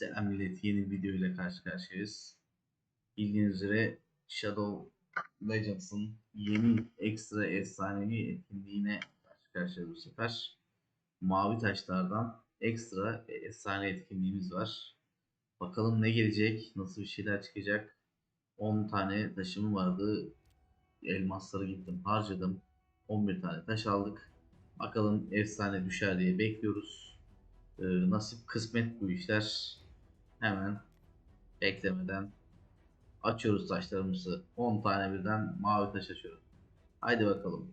Selam millet yeni bir video ile karşı karşıyayız. Bildiğiniz üzere Shadow Legends'ın yeni ekstra efsanevi etkinliğine karşı karşıyayız bu sefer. Mavi taşlardan ekstra efsane etkinliğimiz var. Bakalım ne gelecek, nasıl bir şeyler çıkacak. 10 tane taşım vardı. Elmasları gittim harcadım. 11 tane taş aldık. Bakalım efsane düşer diye bekliyoruz. Ee, nasip kısmet bu işler. Hemen beklemeden açıyoruz taşlarımızı. 10 tane birden mavi taş açıyoruz. Haydi bakalım.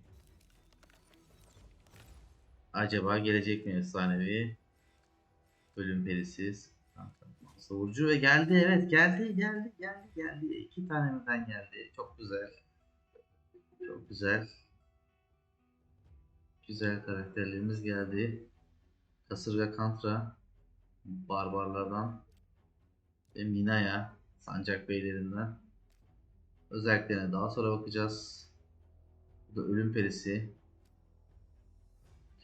Acaba gelecek mi efsanevi? Ölüm perisi. Savurucu ve geldi evet geldi geldi geldi geldi. İki tane birden geldi. Çok güzel. Çok güzel. Güzel karakterlerimiz geldi. Kasırga Kantra barbarlardan ve Mina'ya sancak beylerinden özelliklerine daha sonra bakacağız. Bu da ölüm perisi.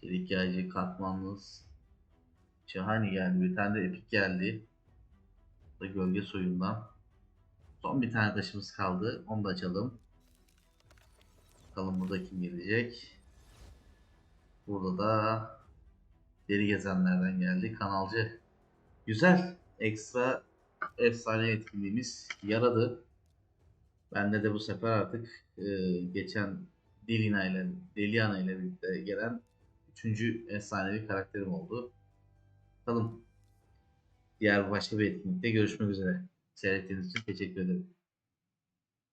Çelik yaycı katmanlız. Şahane geldi. Bir tane de epik geldi. Bu da gölge soyundan. Son bir tane taşımız kaldı. Onu da açalım. Bakalım burada kim gelecek. Burada da deri gezenlerden geldi. Kanalcı. Güzel. Ekstra efsane etkinliğimiz yaradı. Bende de bu sefer artık e, geçen Delina ile Deliana ile birlikte gelen üçüncü efsanevi karakterim oldu. Bakalım. Diğer başka bir etkinlikte görüşmek üzere. Seyrettiğiniz için teşekkür ederim.